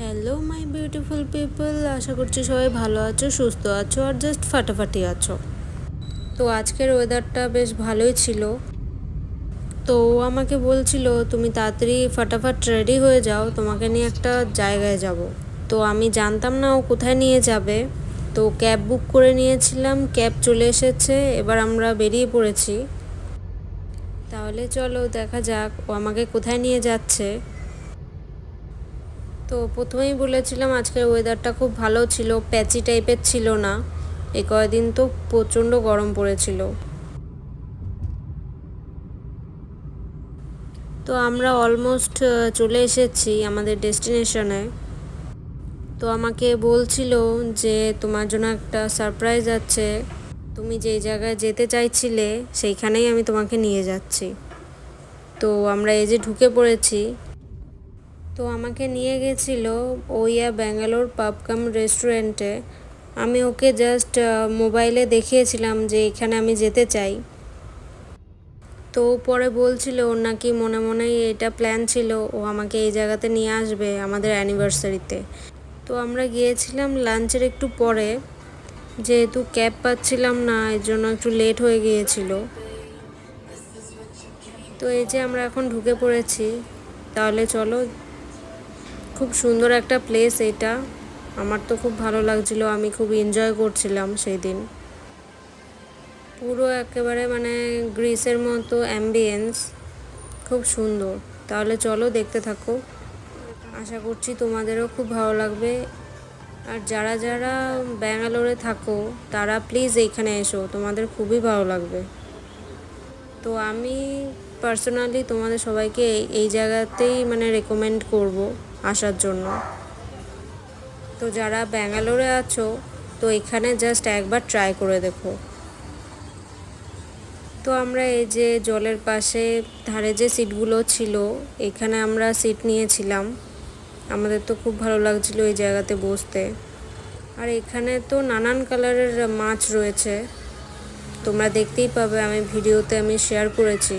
Hello my beautiful people আশা করছি সবাই ভালো আছো, সুস্থ আছো, আর জাস্ট ফাটাফাটি আছো। তো আজকের ওয়েদারটা বেশ ভালোই ছিল। তো ও আমাকে বলছিল, তুমি তাড়াতাড়ি ফাটাফাট রেডি হয়ে যাও, তোমাকে নিয়ে একটা জায়গায় যাব। তো আমি জানতাম না ও কোথায় নিয়ে যাবে। তো ক্যাব বুক করে নিয়েছিলাম ক্যাব চলে এসেছে, এবার আমরা বেরিয়ে পড়েছি। তাহলে চলো দেখা যাক ও আমাকে কোথায় নিয়ে যাচ্ছে। তো প্রথমেই বলেছিলাম আজকের ওয়েদারটা খুব ভালো ছিল প্যাচি টাইপের ছিল না। এই কয়দিন তো প্রচণ্ড গরম পড়েছিল। তো আমরা অলমোস্ট চলে এসেছি আমাদের ডেস্টিনেশনে তো আমাকে বলছিল যে তোমার জন্য একটা সারপ্রাইজ আছে। তুমি যেই জায়গায় যেতে চাইছিলে, সেইখানেই আমি তোমাকে নিয়ে যাচ্ছি। তো আমরা এই যে ঢুকে পড়েছি তো আমাকে নিয়ে গেছিল ওইয়া ব্যাঙ্গালোর পাবকাম রেস্টুরেন্টে। আমি ওকে জাস্ট মোবাইলে দেখিয়েছিলাম যে এখানে আমি যেতে চাই। তো পরে বলছিল, ওর নাকি মনে মনেই এটা প্ল্যান ছিল, ও আমাকে এই জায়গাতে নিয়ে আসবে আমাদের অ্যানিভার্সারিতে তো আমরা গিয়েছিলাম লাঞ্চের একটু পরে। যেহেতু ক্যাব পাচ্ছিলাম না, এর জন্য একটু লেট হয়ে গিয়েছিল। তো এই যে আমরা এখন ঢুকে পড়েছি, তাহলে চলো খুব সুন্দর একটা প্লেস এটা। আমার তো খুব ভালো লাগছিল, আমি খুব এনজয় করছিলাম সেই দিন পুরো একেবারে মানে গ্রিসের মতো অ্যাম্বিয়েন্স খুব সুন্দর। তাহলে চলো দেখতে থাকো। আশা করছি তোমাদেরও খুব ভালো লাগবে। আর যারা যারা ব্যাঙ্গালোরে থাকো, তারা প্লিজ এইখানে এসো, তোমাদের খুবই ভালো লাগবে। তো আমি পার্সোনালি তোমাদের সবাইকে এই- এই জায়গাতেই মানে রেকমেন্ড করব। আসার জন্য। তো যারা ব্যাঙ্গালোরে আছো, তো এখানে জাস্ট একবার ট্রাই করে দেখো। তো আমরা এই যে জলের পাশে, ধারে যে সিটগুলো ছিল, এখানে আমরা সিট নিয়েছিলাম। আমাদের তো খুব ভালো লাগছিল এই জায়গাতে বসতে। আর এখানে তো নানান কালারের মাছ রয়েছে। তোমরা দেখতেই পাবে, আমি ভিডিওতে আমি শেয়ার করেছি।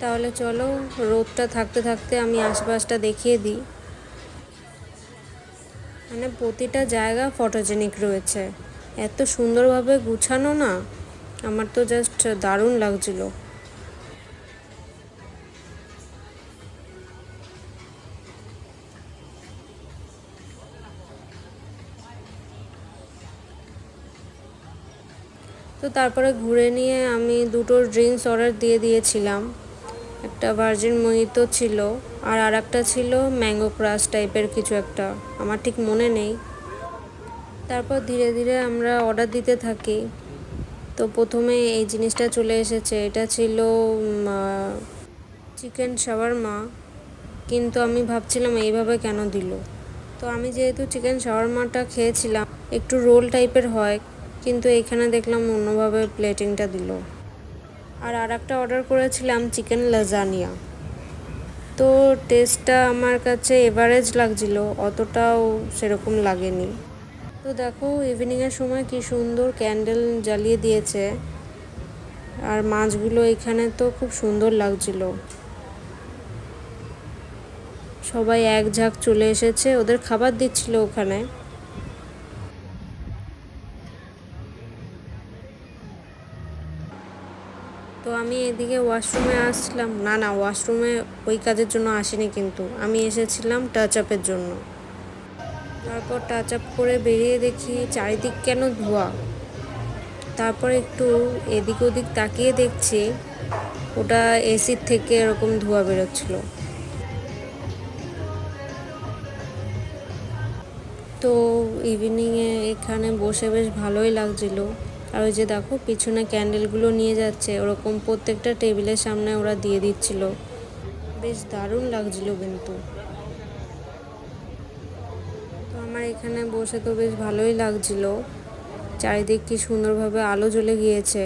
তাহলে চলো, রোদটা থাকতে থাকতে আমি আশপাশটা দেখিয়ে দিই। মানে প্রতিটা জায়গা ফটোজেনিক রয়েছে। এত সুন্দরভাবে গুছানো না, আমার তো জাস্ট দারুণ লাগছিল। তো তারপরে ঘুরে নিয়ে আমি দুটো ড্রিঙ্কস অর্ডার দিয়ে দিয়েছিলাম। একটা ভার্জিন মোহিতো ছিল আর আর একটা ছিল ম্যাঙ্গো ক্রাশ টাইপের কিছু একটা। আমার ঠিক মনে নেই। তারপর ধীরে ধীরে আমরা অর্ডার দিতে থাকি। তো প্রথমে এই জিনিসটা চলে এসেছে। এটা ছিল চিকেন শাওয়ারমা কিন্তু আমি ভাবছিলাম এইভাবে কেন দিল? তো আমি যেহেতু চিকেন শাওয়ারমাটা খেয়েছিলাম, একটু রোল টাইপের হয়। কিন্তু এখানে দেখলাম অন্যভাবে প্লেটিংটা দিল। আর আর একটা অর্ডার করেছিলাম চিকেন লাজানিয়া তো টেস্টটা আমার কাছে এভারেজ লাগছিল, অতটাও সেরকম লাগেনি। তো দেখো ইভিনিংয়ের সময় কি সুন্দর ক্যান্ডেল জ্বালিয়ে দিয়েছে। আর মাছগুলো এখানে তো খুব সুন্দর লাগছিল। সবাই এক ঝাঁক চলে এসেছে, ওদের খাবার দিচ্ছিল ওখানে। আমি এদিকে ওয়াশরুমে আসছিলাম। না না, ওয়াশরুমে ওই কাজের জন্য আসিনি কিন্তু। আমি এসেছিলাম টাচ আপের জন্য। তারপর টাচ আপ করে বেরিয়ে দেখি চারিদিক কেন ধোয়া। তারপর একটু এদিক ওদিক তাকিয়ে দেখছি ওটা এসির থেকে এরকম ধোয়া বেরোচ্ছিল। তো ইভিনিংয়ে এখানে বসে বেশ ভালোই লাগছিল। আর ওই যে দেখো, পিছনে ক্যান্ডেলগুলো নিয়ে যাচ্ছে। ওরকম প্রত্যেকটা টেবিলের সামনে ওরা দিয়ে দিচ্ছিল। বেশ দারুণ লাগছিল কিন্তু। তো আমার এখানে বসে তো বেশ ভালোই লাগছিল। চারিদিক কি সুন্দরভাবে আলো জ্বলে গিয়েছে।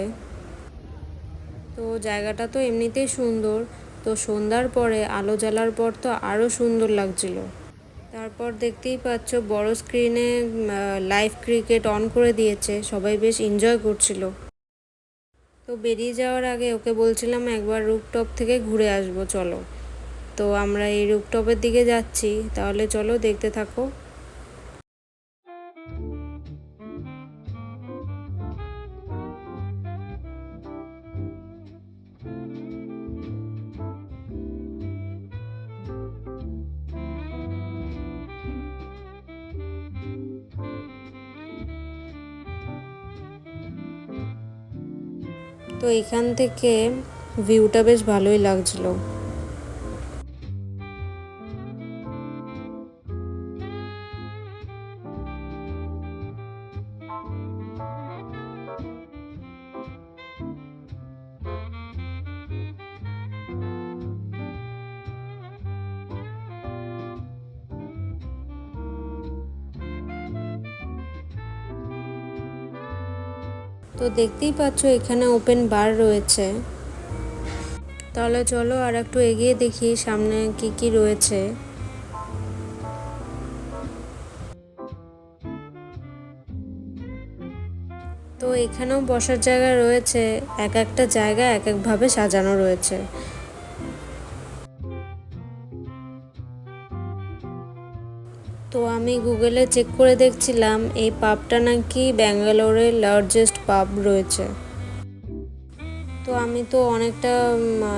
তো জায়গাটা তো এমনিতেই সুন্দর। তো সন্ধ্যার পরে আলো জ্বালার পর তো আরও সুন্দর লাগছিল। তারপর দেখতেই পাচ্ছ বড় স্ক্রিনে লাইভ ক্রিকেট অন করে দিয়েছে। সবাই বেশ এনজয় করছিল। তো বেরিয়ে যাওয়ার আগে ওকে বলছিলাম একবার রুপটপ থেকে ঘুরে আসব, চলো। তো আমরা এই রুপটপের দিকে যাচ্ছি। তাহলে চলো দেখতে থাকো। তো এখান থেকে ভিউটা বেশ ভালোই লাগছিল। তো দেখতেই পাচ্ছ এখানে ওপেন বার রয়েছে। তাহলে চলো আর একটু এগিয়ে দেখি সামনে কি কি রয়েছে। তো এখানেও বসার জায়গা রয়েছে, এক একটা জায়গা এক একভাবে সাজানো রয়েছে। আমি গুগলে চেক করে দেখছিলাম, এই পাবটা নাকি ব্যাঙ্গালোরের লার্জেস্ট পাব রয়েছে। তো আমি তো অনেকটা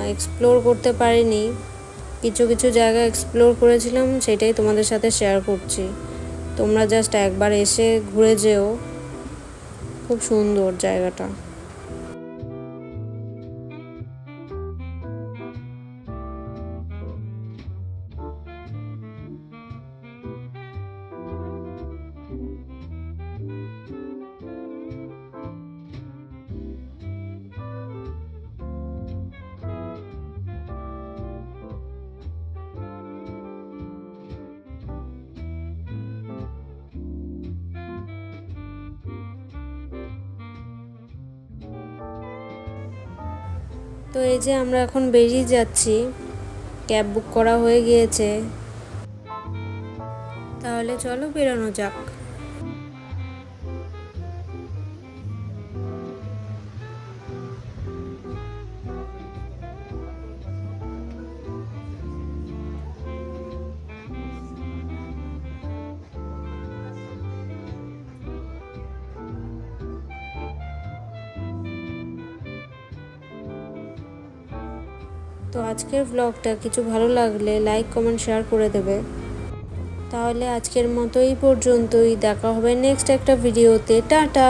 এক্সপ্লোর করতে পারিনি। কিছু কিছু জায়গা এক্সপ্লোর করেছিলাম, সেটাই তোমাদের সাথে শেয়ার করছি। তোমরা জাস্ট একবার এসে ঘুরে যেও। খুব সুন্দর জায়গাটা। তো এই যে আমরা এখন বেরিয়ে যাচ্ছি। ক্যাব বুক করা হয়ে গিয়েছে। তাহলে চলো বেরোনো যাক। তো আজকের ব্লগটা কিছু ভালো লাগলে লাইক কমেন্ট শেয়ার করে দেবে। তাহলে আজকের মতো এই পর্যন্তই। দেখা হবে নেক্সট একটা ভিডিওতে টাটা!